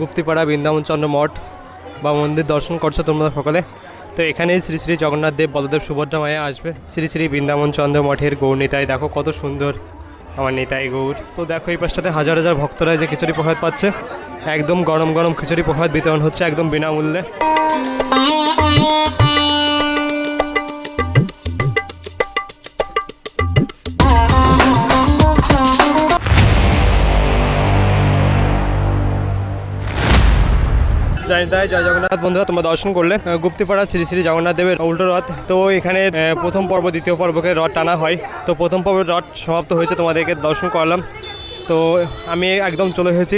গুপ্তিপাড়া বৃন্দাবন চন্দ্র মঠ বা মন্দির দর্শন করছ তোমরা সকলে? তো এখানেই শ্রী শ্রী জগন্নাথ দেব বলদেব সুভদ্রা মায়া আসবে। শ্রী শ্রী বৃন্দাবন চন্দ্র মঠের গৌর নিতাই, দেখো কত সুন্দর আমার নিতাই গৌর। তো দেখো, এই পাশটাতে হাজার হাজার ভক্তরা যে খিচুড়ি প্রসাদ পাচ্ছে। একদম গরম গরম খিচুড়ি প্রসাদ বিতরণ হচ্ছে একদম বিনামূল্যে। জয়নিতাই জয় জগন্নাথ। বন্ধুরা তোমরা দর্শন করলে। গুপ্তিপাড়া শ্রী শ্রী জগন্নাথ দেবের উল্টো রথ। তো এখানে প্রথম পর্ব দ্বিতীয় পর্বকে রথ টানা হয়। তো প্রথম পর্বের রথ সমাপ্ত হয়েছে তোমাদেরকে দর্শন করলাম। তো আমি একদম চলে এসেছি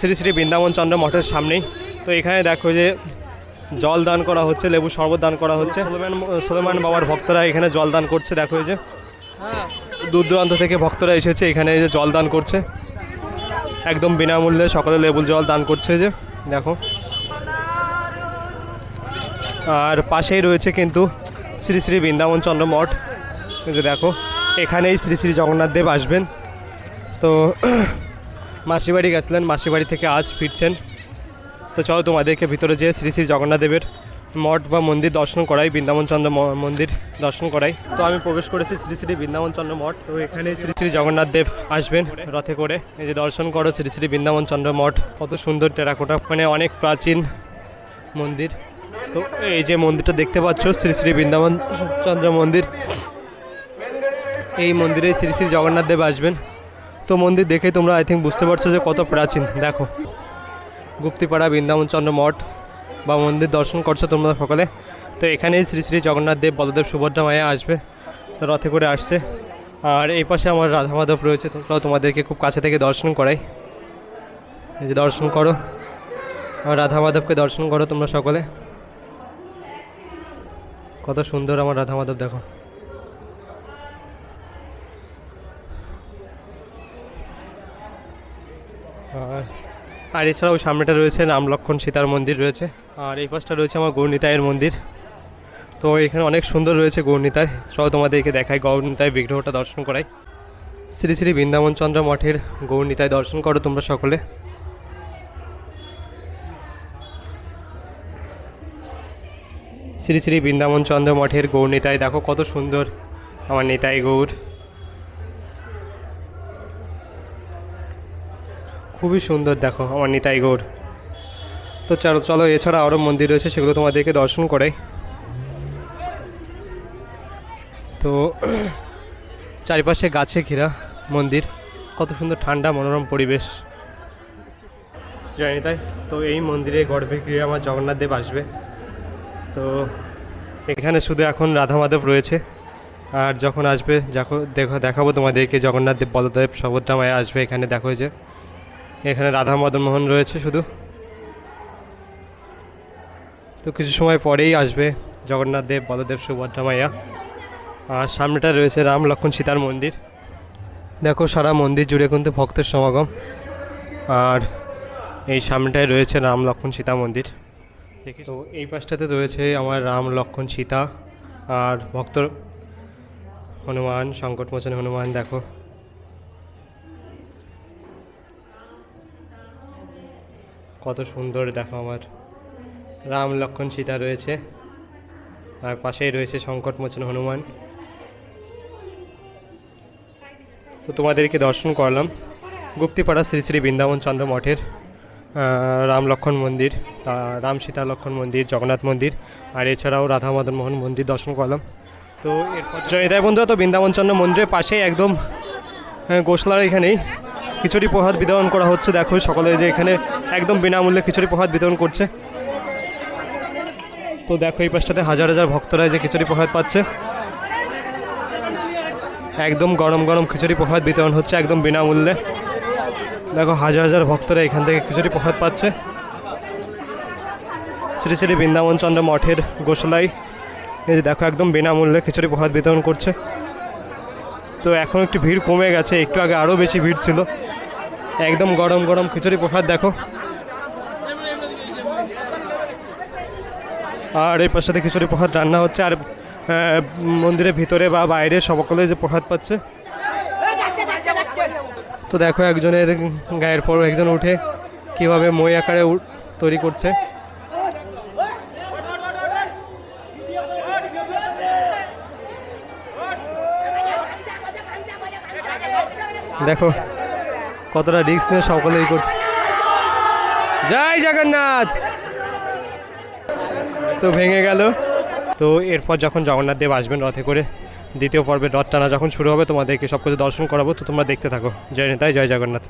শ্রী শ্রী বৃন্দাবন চন্দ্র মঠের সামনেই। তো এখানে দেখো যে জল দান করা হচ্ছে লেবু শরবত দান করা হচ্ছে। সোলেমান সোলেমান বাবার ভক্তরা এখানে জল দান করছে দেখো এই যে। দূর দূরান্ত থেকে ভক্তরা এসেছে এখানে এই যে জল দান করছে। একদম বিনামূল্যে সকালে লেবুর জল দান করছে যে দেখো। আর পাশেই রয়েছে কিন্তু শ্রী শ্রী বৃন্দাবন চন্দ্র মঠ। দেখো, এখানেই শ্রী শ্রী জগন্নাথ দেব আসবেন। তো মাসিবাড়ি গেছিলেন, মাসিবাড়ি থেকে আজ ফিরছেন। তো চলো তোমাদেরকে ভিতরে যেয়ে শ্রী শ্রী জগন্নাথ দেবের মঠ বা মন্দির দর্শন করাই, বৃন্দাবন চন্দ্র মন্দির দর্শন করাই। তো আমি প্রবেশ করেছি শ্রী শ্রী বৃন্দাবন চন্দ্র মঠ, তো এখানে শ্রী শ্রী জগন্নাথ দেব আসবেন রথে করে। এই যে দর্শন করো শ্রী শ্রী বৃন্দাবন চন্দ্র মঠ, কত সুন্দর টেরাকোটা। মানে অনেক প্রাচীন মন্দির। তো এই যে মন্দিরটা দেখতে পাচ্ছ, শ্রী শ্রী বৃন্দাবন চন্দ্র মন্দির। এই মন্দিরে শ্রী শ্রী জগন্নাথ দেব আসবেন। তো মন্দির দেখে তোমরা আই থিঙ্ক বুঝতে পারছ যে কত প্রাচীন। দেখো, গুপ্তিপাড়া বৃন্দাবন চন্দ্র মঠ বা মন্দির দর্শন করছ তোমরা সকলে। তো এখানেই শ্রী শ্রী জগন্নাথ দেব, বলদেব সুভদ্রা মায়া আসবে, তো রথে করে আসছে। আর এই পাশে আমার রাধা মাধব রয়েছে, তো চলো তোমাদেরকে খুব কাছে থেকে দর্শন করাই। এই যে দর্শন করো। রাধা মাধবকে দর্শন করো তোমরা সকলে। কত সুন্দর আমার রাধা মাধব দেখো। আর আর এছাড়াও সামনেটা রয়েছে রাম লক্ষণ সীতার মন্দির রয়েছে। আর এই পাশটা রয়েছে আমার গৌরনিতায়ের মন্দির। তো এখানে অনেক সুন্দর রয়েছে গৌরনিতায় সব তোমাদেরকে দেখাই গৌরনিতায় বিগ্রহটা দর্শন করাই। শ্রী শ্রী বৃন্দাবন চন্দ্র মঠের গৌরনিতায় দর্শন করো তোমরা সকলে। শ্রী শ্রী বৃন্দাবন চন্দ্র মঠের গৌরনিতায় দেখো কত সুন্দর আমার নিতাই গৌর। খুবই সুন্দর দেখো আমার নিতাই গৌর। তো চলো চলো, এছাড়া আরও মন্দির রয়েছে, সেগুলো তোমাদেরকে দর্শন করে তো চারিপাশে গাছে ঘেরা মন্দির। কত সুন্দর ঠান্ডা মনোরম পরিবেশ। জানি তাই তো এই মন্দিরে গর্ভে গিয়ে আমার জগন্নাথ দেব আসবে। তো এখানে শুধু এখন রাধা মাধব রয়েছে। আর যখন আসবে যখন দেখো, দেখাবো তোমাদেরকে জগন্নাথ দেব, বলদেব সুভদ্রা মায়া আসবে এখানে, দেখো যে। এখানে রাধা মদন মোহন রয়েছে শুধু। তো কিছু সময় পরেই আসবে জগন্নাথ দেব, বলদেব সুভদ্রা মাইয়া আর সামনেটা রয়েছে রাম লক্ষণ সীতার মন্দির। দেখো সারা মন্দির জুড়ে কিন্তু ভক্তের সমাগম। আর এই সামনেটায় রয়েছে রাম লক্ষণ সীতা মন্দির। দেখি তো এই পাশটাতে রয়েছে আমার রাম লক্ষণ সীতা আর ভক্ত হনুমান সংকটমোচন হনুমান, দেখো। কত সুন্দর, দেখো আমার রাম লক্ষণ সীতা রয়েছে। আর পাশেই রয়েছে সংকটমোচন হনুমান। তো তোমাদেরকে দর্শন করলাম। গুপ্তিপাড়া শ্রী শ্রী বৃন্দাবন চন্দ্র মঠের রাম লক্ষণ মন্দির, তা রাম সীতা লক্ষণ মন্দির, জগন্নাথ মন্দির, আর এছাড়াও রাধা মদন মোহন মন্দির, দর্শন করলাম। তো এরপর জয়িতায় বন্ধুরা তো বৃন্দাবন চন্দ্র মন্দিরের পাশেই একদম গোসলার এখানেই খিচুড়ি প্রসাদ বিতরণ করা হচ্ছে। দেখো, সকলে যে এখানে একদম বিনামূল্যে খিচুড়ি প্রসাদ বিতরণ করছে। তো দেখো, এই পাশটাতে হাজার হাজার ভক্তরা যে খিচুড়ি প্রসাদ পাচ্ছে। একদম গরম গরম খিচুড়ি প্রসাদ বিতরণ হচ্ছে একদম বিনামূল্যে। দেখো, হাজার হাজার ভক্তরা এখান থেকে খিচুড়ি প্রসাদ পাচ্ছে। শ্রী শ্রী বৃন্দাবন চন্দ্র মঠের গোসলাই এই যে দেখো, একদম বিনামূল্যে খিচুড়ি প্রসাদ বিতরণ করছে। তো এখন একটু ভিড় কমে গেছে, একটু আগে আরও বেশি ভিড় ছিল। একদম গরম গরম খিচুড়ি প্রসাদ, দেখো। আর এই পাশে খিচুড়ি প্রসাদ রান্না হচ্ছে, আর মন্দিরের ভিতরে বা বাইরে সকলে যে প্রসাদ পাচ্ছে। তো দেখো একজনের গায়ের পর একজন উঠে কীভাবে মই আকারে তৈরি করছে। দেখো কতটা রিস্ক নিয়ে সকলেই করছে। জয় জগন্নাথ! তো ভেঙে গেল। তো এরপর যখন জগন্নাথ দেব আসবেন রথে করে দ্বিতীয় পর্বে রথ টানা যখন শুরু হবে, তোমাদেরকে সব কিছু দর্শন করাবো। তো তোমরা দেখতে থাকো। জয় নেতায় জয় জগন্নাথ।